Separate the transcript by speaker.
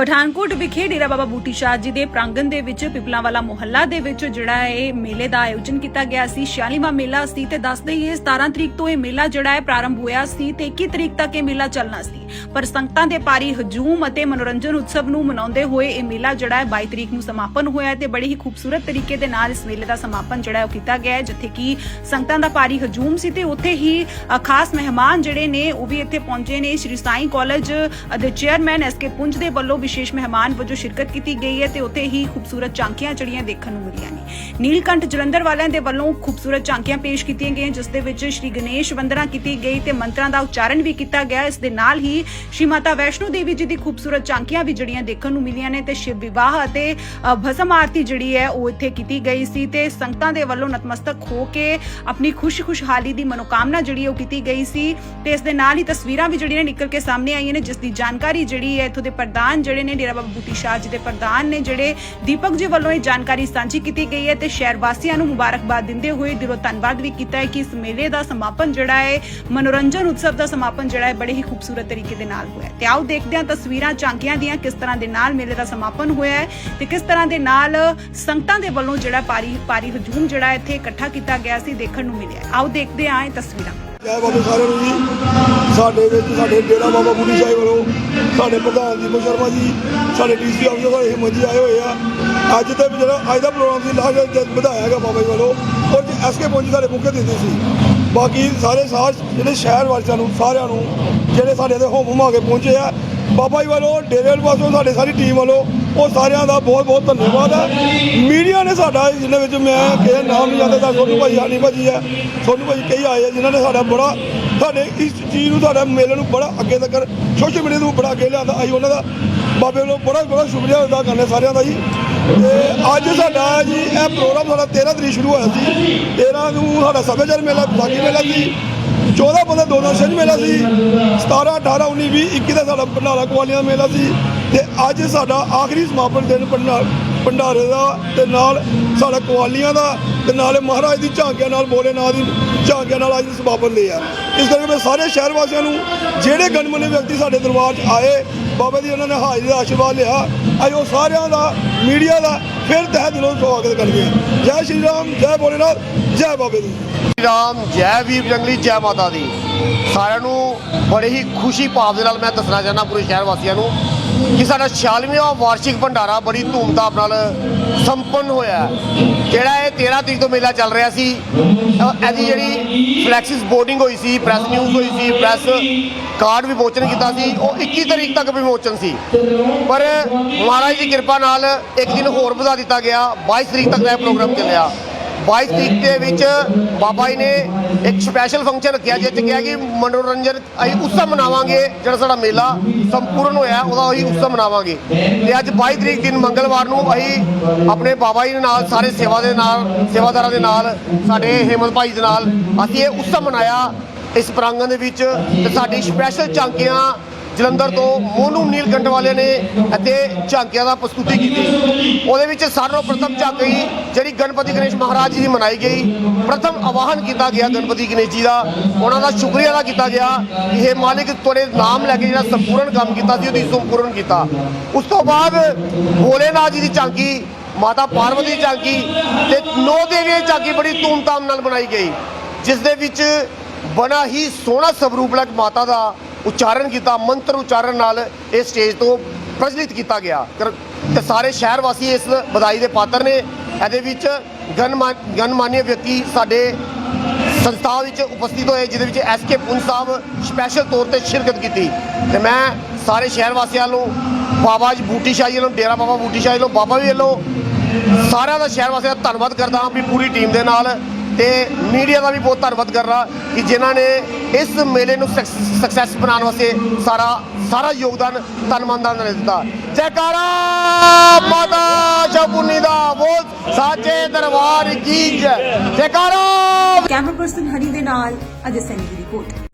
Speaker 1: ਪਠਾਨਕੋਟ ਵਿਖੇ ਡੇਰਾ ਬਾਬਾ ਬੂਟੀ ਸ਼ਾਹ ਜੀ ਦੇ ਪ੍ਰਾਂਗਣ ਦੇ ਵਿੱਚ ਪਿਪਲਾਂ ਵਾਲਾ ਮੁਹੱਲਾ ਦੇ ਵਿੱਚ ਜਿਹੜਾ ਇਹ ਮੇਲੇ ਦਾ ਆਯੋਜਨ ਕੀਤਾ ਗਿਆ ਸੀ। 46ਵਾਂ ਮੇਲਾ ਸੀ ਤੇ ਦੱਸ ਦਈਏ ਇਹ 17 ਤਰੀਕ ਤੋਂ ਇਹ ਮੇਲਾ ਜਿਹੜਾ ਹੈ ਪ੍ਰਾਰੰਭ ਹੋਇਆ ਸੀ ਤੇ 21 ਤਰੀਕ ਤੱਕ ਇਹ ਮੇਲਾ ਚੱਲਣਾ ਸੀ। ਪਰ ਸੰਗਤਾਂ ਦੇ ਭਾਰੀ ਹਜੂਮ ਅਤੇ ਮਨੋਰੰਜਨ ਉਤਸਵ ਨੂੰ ਮਨਾਉਂਦੇ ਹੋਏ ਇਹ ਮੇਲਾ ਜਿਹੜਾ ਹੈ 22 ਤਰੀਕ ਨੂੰ ਸਮਾਪਨ ਹੋਇਆ ਤੇ ਬੜੀ ਹੀ ਖੂਬਸੂਰਤ ਤਰੀਕੇ ਦੇ ਨਾਲ ਇਸ ਮੇਲੇ ਦਾ ਸਮਾਪਨ ਜਿਹੜਾ ਉਹ ਕੀਤਾ ਗਿਆ ਹੈ, ਜਿੱਥੇ ਕਿ ਸੰਗਤਾਂ ਦਾ ਭਾਰੀ ਹਜੂਮ ਸੀ ਤੇ ਉੱਥੇ ਹੀ ਖਾਸ ਮਹਿਮਾਨ ਜਿਹੜੇ ਨੇ ਉਹ ਵੀ ਇੱਥੇ ਪਹੁੰਚੇ ਨੇ। ਸ਼੍ਰੀ ਸਾਈ ਕਾਲਜ ਦੇ ਚੇਅਰਮੈਨ ਐਸ ਕੇ ਪੁੰਜ ਦੇ ਵੱਲੋਂ ਵਿਸ਼ੇਸ਼ ਮਹਿਮਾਨ ਵਜੋਂ ਸ਼ਿਰਕਤ ਕੀਤੀ ਗਈ ਹੈ ਤੇ ਉੱਥੇ ਹੀ ਖੂਬਸੂਰਤ ਝਾਂਕੀਆਂ ਜਿਹੜੀਆਂ ਦੇਖਣ ਨੂੰ ਮਿਲੀਆਂ ਨੇ। ਨੀਲਕੰਠ ਜਲੰਧਰ ਵਾਲਿਆਂ ਦੇ ਵੱਲੋਂ ਖੂਬਸੂਰਤ ਝਾਂਕੀਆਂ ਪੇਸ਼ ਕੀਤੀਆਂ ਗਈਆਂ, ਜਿਸ ਦੇ ਵਿੱਚ ਸ਼੍ਰੀ ਗਣੇਸ਼ ਵੰਦਨਾ ਕੀਤੀ ਗਈ ਤੇ ਮੰਤਰਾਂ ਦਾ ਉਚਾਰਨ ਵੀ ਕੀਤਾ ਗਿਆ। ਇਸ ਦੇ ਨਾਲ ਹੀ ਸ਼੍ਰੀ ਮਾਤਾ ਵੈਸ਼ਨੋ ਦੇਵੀ ਜੀ ਦੀ ਖੂਬਸੂਰਤ ਝਾਂਕੀਆਂ ਵੀ ਜਿਹੜੀਆਂ ਦੇਖਣ ਨੂੰ ਮਿਲੀਆਂ ਨੇ ਤੇ ਸ਼ਿਵ ਵਿਵਾਹ ਅਤੇ ਭਸਮ ਆਰਤੀ ਜਿਹੜੀ ਹੈ ਉਹ ਇੱਥੇ ਕੀਤੀ ਗਈ ਸੀ ਤੇ ਸੰਗਤਾਂ ਦੇ ਵੱਲੋਂ ਨਤਮਸਤਕ ਹੋ ਕੇ ਆਪਣੀ ਖੁਸ਼ ਖੁਸ਼ਹਾਲੀ ਦੀ ਮਨੋਕਾਮਨਾ ਜਿਹੜੀ ਉਹ ਕੀਤੀ ਗਈ ਸੀ ਤੇ ਇਸ ਦੇ ਨਾਲ ਹੀ ਤਸਵੀਰਾਂ ਵੀ ਜਿਹੜੀਆਂ ਨੇ ਨਿਕਲ ਕੇ ਸਾਹਮਣੇ ਆਈਆਂ ਨੇ, ਜਿਸ ਦੀ ਜਾਣਕਾਰੀ ਜਿਹੜੀ ਹੈ ਇੱਥੋਂ ਦੇ ਪ੍ਰਧਾਨ ਜਿਹੜੇ ਨੇ, ਡੇਰਾ ਬਾਬਾ ਬੂਟੀ ਸ਼ਾਹ ਜੀ ਦੇ ਪ੍ਰਧਾਨ ਨੇ, ਜਿਹੜੇ ਦੀਪਕ ਜੀ ਵੱਲੋਂ ਇਹ ਜਾਣਕਾਰੀ ਸਾਂਝੀ ਕੀਤੀ ਗਈ ਹੈ ਤੇ ਸ਼ਹਿਰ ਵਾਸੀਆਂ ਨੂੰ ਮੁਬਾਰਕਬਾਦ ਦਿੰਦੇ ਹੋਏ ਦਿਲੋਂ ਧੰਨਵਾਦ ਵੀ ਕੀਤਾ ਹੈ ਕਿ ਇਸ ਮੇਲੇ ਦਾ ਸਮਾਪਨ ਜਿਹੜਾ ਹੈ, ਮਨੋਰੰਜਨ ਉਤਸਵ ਦਾ ਸਮਾਪਨ ਜਿਹੜਾ ਹੈ, ਬੜੇ ਹੀ ਖੂਬਸੂਰਤ ਤਰੀਕੇ ਦੇ ਨਾਲ ਹੋਇਆ ਤੇ ਆਓ ਦੇਖਦੇ ਹਾਂ ਤਸਵੀਰਾਂ ਝਾਂਕੀਆਂ ਦੀਆਂ ਕਿਸ ਤਰ੍ਹਾਂ ਦੇ ਨਾਲ ਮੇਲੇ ਦਾ ਸਮਾਪਨ ਹੋਇਆ ਹੈ ਤੇ ਕਿਸ ਤਰ੍ਹਾਂ ਦੇ ਨਾਲ ਸੰਗਤਾਂ ਦੇ ਵੱਲੋਂ ਜਿਹੜਾ ਭਾਰੀ ਭਾਰੀ ਹਜੂਮ ਜਿਹੜਾ ਇੱਥੇ ਇਕੱਠਾ ਕੀਤਾ ਗਿਆ ਸੀ, ਦੇਖਣ ਨੂੰ ਮਿਲਿਆ ਆਓ ਦੇਖਦੇ ਹਾਂ ਇਹ ਤਸਵੀਰਾਂ।
Speaker 2: ਜੈ ਬਾਬੇ ਸਾਰਿਆਂ ਨੂੰ ਜੀ। ਸਾਡੇ ਵਿੱਚ ਸਾਡੇ ਡੇਰਾ ਬਾਬਾ ਬੁੱਢੀ ਸਾਹਿਬ ਵੱਲੋਂ ਸਾਡੇ ਪ੍ਰਧਾਨ ਦੀਪਕ ਸ਼ਰਮਾ ਜੀ, ਸਾਡੇ ਡੀਸੀ ਆਫਿਸਰ ਸਾਡੇ ਹਿੰਮਤ ਜੀ ਆਏ ਹੋਏ ਆ। ਅੱਜ ਤੇ ਜਿਹੜਾ ਅੱਜ ਦਾ ਪ੍ਰੋਗਰਾਮ ਸੀ ਲਾਸਟ ਜਦ ਵਧਾਇਆ ਹੈਗਾ ਬਾਬਾ ਜੀ ਵੱਲੋਂ ਔਰ ਜੀ ਐਸਕੇ ਪਹੁੰਚੀ ਸਾਡੇ ਮੁੱਖ ਦਿੱਤੀ ਸੀ। ਬਾਕੀ ਸਾਰੇ ਸਾਹ ਜਿਹੜੇ ਸ਼ਹਿਰ ਵਾਸੀਆਂ ਨੂੰ, ਸਾਰਿਆਂ ਨੂੰ, ਜਿਹੜੇ ਸਾਡੇ ਤੇ ਹੋਮ ਹੁਮਾ ਕੇ ਪਹੁੰਚੇ ਆ ਬਾਬਾ ਜੀ ਵੱਲੋਂ, ਡੇਰੇ ਵਾਲੇ ਪਾਸੋਂ ਸਾਡੇ ਸਾਰੀ ਟੀਮ ਵੱਲੋਂ ਉਹ ਸਾਰਿਆਂ ਦਾ ਬਹੁਤ ਬਹੁਤ ਧੰਨਵਾਦ ਹੈ। ਮੀਡੀਆ ਨੇ ਸਾਡਾ ਜਿਹਦੇ ਵਿੱਚ ਮੈਂ ਕਿਸੇ ਨਾਮ ਨਹੀਂ ਜਾਂਦਾ, ਤਾਂ ਸੋਨੂ ਭਾਈ ਹਾਨੀ ਭਾਜੀ ਹੈ। ਸੋਨੂ ਭਾਜੀ ਕਈ ਆਏ ਆ, ਜਿਨ੍ਹਾਂ ਨੇ ਸਾਡਾ ਬੜਾ, ਸਾਡੇ ਇਸ ਚੀਜ਼ ਨੂੰ ਸਾਡਾ ਮੇਲੇ ਨੂੰ ਬੜਾ ਅੱਗੇ ਤੱਕ ਸੋਸ਼ਲ ਮੀਡੀਆ ਨੂੰ ਬੜਾ ਅੱਗੇ ਲਿਆਂਦਾ। ਅਸੀਂ ਉਹਨਾਂ ਦਾ, ਬਾਬੇ ਵੱਲੋਂ ਬੜਾ ਬੜਾ ਸ਼ੁਕਰੀਆ ਅਦਾ ਕਰਨੇ ਸਾਰਿਆਂ ਦਾ ਜੀ। ਤੇ ਅੱਜ ਸਾਡਾ ਜੀ, ਇਹ ਪ੍ਰੋਗਰਾਮ ਸਾਡਾ 13 ਤਰੀਕ ਸ਼ੁਰੂ ਹੋਇਆ ਸੀ। 13 ਨੂੰ ਸਾਡਾ ਸੱਭਿਆਚਾਰ ਮੇਲਾ, ਵਿਸਾਖੀ ਮੇਲਾ ਸੀ। 14 ਬੰਦੇ ਦੋ ਦੋ ਛਿੰਝ ਮੇਲਾ ਸੀ। 17 18 19 20 21 ਦਾ ਸਾਡਾ ਭੰਡਾਰਾ ਕੁਆਲੀਆਂ ਦਾ ਮੇਲਾ ਸੀ। ਤੇ ਅੱਜ ਸਾਡਾ ਆਖਰੀ ਸਮਾਪਨ ਦਿਨ ਭੰਡਾਰ ਭੰਡਾਰੇ ਦਾ ਤੇ ਨਾਲ ਸਾਡਾ ਕੁਆਲੀਆਂ ਦਾ ਤੇ ਨਾਲੇ ਮਹਾਰਾਜ ਦੀ ਝਾਂਕਿਆਂ ਨਾਲ, ਭੋਲੇਨਾਥ ਦੀ ਝਾਂਕਿਆਂ ਨਾਲ ਅੱਜ ਸਮਾਪਨ ਲਿਆ ਇਸ ਕਰਕੇ ਮੈਂ ਸਾਰੇ ਸ਼ਹਿਰ ਵਾਸੀਆਂ ਨੂੰ, ਜਿਹੜੇ ਗਣਮਨੇ ਵਿਅਕਤੀ ਸਾਡੇ ਦਰਬਾਰ 'ਚ ਆਏ ਬਾਬਾ ਜੀ, ਉਹਨਾਂ ਨੇ ਹਾਜ਼ਰੀ ਦਾ ਆਸ਼ੀਰਵਾਦ ਲਿਆ। ਅੱਜ ਉਹ ਸਾਰਿਆਂ ਦਾ, ਮੀਡੀਆ ਦਾ ਫਿਰ ਤਹਿ ਦਿਲੋਂ ਸਵਾਗਤ ਕਰਦੇ ਹਾਂ। ਜੈ ਸ਼੍ਰੀ ਰਾਮ, ਜੈ ਭੋਲੇਨਾਥ, ਜੈ ਬਾਬੇ ਦੀ।
Speaker 3: ਸ਼੍ਰੀ ਰਾਮ, ਜੈ ਵੀਰ ਜੰਗਲੀ, ਜੈ ਮਾਤਾ ਦੀ। ਸਾਰਿਆਂ ਨੂੰ ਬੜੇ ਹੀ ਖੁਸ਼ੀ ਭਾਵ ਦੇ ਨਾਲ ਮੈਂ ਦੱਸਣਾ ਚਾਹੁੰਦਾ ਪੂਰੇ ਸ਼ਹਿਰ ਵਾਸੀਆਂ ਨੂੰ ਕਿ ਸਾਡਾ 46ਵਾਂ ਵਾਰਸ਼ਿਕ ਭੰਡਾਰਾ ਬੜੀ ਧੂਮਧਾਮ ਨਾਲ ਸੰਪੰਨ ਹੋਇਆ ਜਿਹੜਾ ਇਹ 13 ਤਰੀਕ ਤੋਂ ਮੇਲਾ ਚੱਲ ਰਿਹਾ ਸੀ ਇਹਦੀ ਜਿਹੜੀ ਫਲੈਕਸਿਸ ਬੋਰਡਿੰਗ ਹੋਈ ਸੀ ਪ੍ਰੈਸ ਨਿਊਜ਼ ਹੋਈ ਸੀ ਪ੍ਰੈਸ ਕਾਰਡ ਵਿਮੋਚਨ ਕੀਤਾ ਸੀ, ਉਹ 21 ਤਰੀਕ ਤੱਕ ਵਿਮੋਚਨ ਸੀ। ਪਰ ਮਹਾਰਾਜ ਦੀ ਕਿਰਪਾ ਨਾਲ ਇੱਕ ਦਿਨ ਹੋਰ ਵਧਾ ਦਿੱਤਾ ਗਿਆ 22 ਤਰੀਕ ਤੱਕ ਦਾ ਇਹ ਪ੍ਰੋਗਰਾਮ ਚੱਲਿਆ। 22 ਤਰੀਕ ਦੇ ਵਿੱਚ ਬਾਬਾ ਜੀ ਨੇ ਇੱਕ ਸਪੈਸ਼ਲ ਫੰਕਸ਼ਨ ਰੱਖਿਆ ਜਿਸ 'ਚ ਕਿਹਾ ਕਿ ਮਨੋਰੰਜਨ ਅਸੀਂ ਉਤਸਵ ਮਨਾਵਾਂਗੇ ਜਿਹੜਾ ਸਾਡਾ ਮੇਲਾ ਸੰਪੂਰਨ ਹੋਇਆ, ਉਹਦਾ ਅਸੀਂ ਉਤਸਵ ਮਨਾਵਾਂਗੇ। ਤੇ ਅੱਜ 22 ਤਰੀਕ ਦਿਨ ਮੰਗਲਵਾਰ ਨੂੰ ਅਸੀਂ ਆਪਣੇ ਬਾਬਾ ਜੀ ਦੇ ਨਾਲ, ਸਾਰੇ ਸੇਵਾ ਦੇ ਨਾਲ, ਸੇਵਾਦਾਰਾਂ ਦੇ ਨਾਲ, ਸਾਡੇ ਹਿੰਮਤ ਭਾਈ ਦੇ ਨਾਲ ਅਸੀਂ ਇਹ ਉਤਸਵ ਮਨਾਇਆ। ਇਸ ਪ੍ਰਾਂਗਣ ਦੇ ਵਿੱਚ ਤੇ ਸਾਡੀ ਸਪੈਸ਼ਲ ਝਾਂਕੀਆਂ ਜਲੰਧਰ ਤੋਂ ਮੋਨੂ ਨੀਲਕੰਠ ਵਾਲਿਆਂ ਨੇ ਅਤੇ ਝਾਂਕੀਆਂ ਦਾ ਪ੍ਰਸਤੁਤੀ ਕੀਤੀ। ਉਹਦੇ ਵਿੱਚ ਸਰਵ ਪ੍ਰਥਮ ਝਾਂਕੀ ਜਿਹੜੀ ਗਣਪਤੀ ਗਣੇਸ਼ ਮਹਾਰਾਜ ਜੀ ਦੀ ਮਨਾਈ ਗਈ। ਪ੍ਰਥਮ ਆਵਾਹਨ ਕੀਤਾ ਗਿਆ ਗਣਪਤੀ ਗਣੇਸ਼ ਜੀ ਦਾ। ਉਹਨਾਂ ਦਾ ਸ਼ੁਕਰੀਆ ਅਦਾ ਕੀਤਾ ਗਿਆ ਕਿ ਇਹ ਮਾਲਿਕ ਤੁਹਾਡੇ ਨਾਮ ਲੈ ਕੇ ਜਿਹੜਾ ਸੰਪੂਰਨ ਕੰਮ ਕੀਤਾ ਸੀ, ਉਹਦੀ ਸੰਪੂਰਨ ਕੀਤਾ। ਉਸ ਤੋਂ ਬਾਅਦ ਭੋਲੇਨਾਥ ਜੀ ਦੀ ਝਾਂਕੀ, ਮਾਤਾ ਪਾਰਵਤੀ ਦੀ ਝਾਂਕੀ ਤੇ ਨੌ ਦੇਵੀਆਂ ਦੀ ਝਾਂਕੀ ਬੜੀ ਧੂਮਧਾਮ ਨਾਲ ਬਣਾਈ ਗਈ। ਜਿਸ ਦੇ ਵਿੱਚ ਬੜਾ ਹੀ ਸੋਹਣਾ ਸਵਰੂਪ ਲੱਗ ਮਾਤਾ ਦਾ ਉਚਾਰਨ ਕੀਤਾ, ਮੰਤਰ ਉਚਾਰਨ ਨਾਲ ਇਹ ਸਟੇਜ ਤੋਂ ਪ੍ਰਚਲਿਤ ਕੀਤਾ ਗਿਆ। ਕਰ- ਤੇ ਸਾਰੇ ਸ਼ਹਿਰ ਵਾਸੀ ਇਸ ਵਧਾਈ ਦੇ ਪਾਤਰ ਨੇ। ਇਹਦੇ ਵਿੱਚ ਗਨਮਾਨ ਗਨਮਾਨਿਆ ਵਿਅਕਤੀ ਸਾਡੇ ਸੰਸਥਾ ਵਿੱਚ ਉਪਸਥਿਤ ਹੋਏ, ਜਿਹਦੇ ਵਿੱਚ ਐਸ ਕੇ ਪੁੰਜ ਸਾਹਿਬ ਸਪੈਸ਼ਲ ਤੌਰ ਤੇ ਸ਼ਿਰਕਤ ਕੀਤੀ। ਤੇ ਮੈਂ ਸਾਰੇ ਸ਼ਹਿਰ ਵਾਸੀਆਂ ਨੂੰ ਬਾਬਾ ਜੀ ਬੂਟੀ ਸ਼ਾਹੀ ਵੱਲੋਂ, ਡੇਰਾ ਬਾਬਾ ਬੂਟੀ ਸ਼ਾਹੀ ਵੱਲੋਂ, ਬਾਬਾ ਵੀ ਵੱਲੋਂ ਸਾਰਿਆਂ ਦਾ ਸ਼ਹਿਰ ਵਾਸੀਆਂ ਦਾ ਧੰਨਵਾਦ ਕਰਦਾ ਹਾਂ ਵੀ ਪੂਰੀ ਟੀਮ ਦੇ ਨਾਲ ਤੇ ਮੀਡੀਆ ਦਾ ਵੀ ਬਹੁਤ ਧੰਨਵਾਦ ਕਰਦਾ ਕਿ ਜਿਨ੍ਹਾਂ ਨੇ ਇਸ ਮੇਲੇ ਨੂੰ ਸਕਸੈਸ ਬਣਾਉਣ ਵਾਸਤੇ ਸਾਰਾ ਸਾਰਾ ਯੋਗਦਾਨ ਤਨ ਮਨ ਦਿੱਤਾ। ਜੈਕਾਰਾ, ਮਾਤਾ ਸ਼ਪੁਨੀ ਦਾ ਬੋਲ, ਸਾਚੇ ਦਰਬਾਰ ਕੀ ਜੈ। ਜੈਕਾਰਾ!
Speaker 4: ਕੈਮਰਾ ਪਰਸਨ ਹਨੀ ਦੇ ਨਾਲ, ਅਜੇ ਸੈਨੀ ਦੀ ਰਿਪੋਰਟ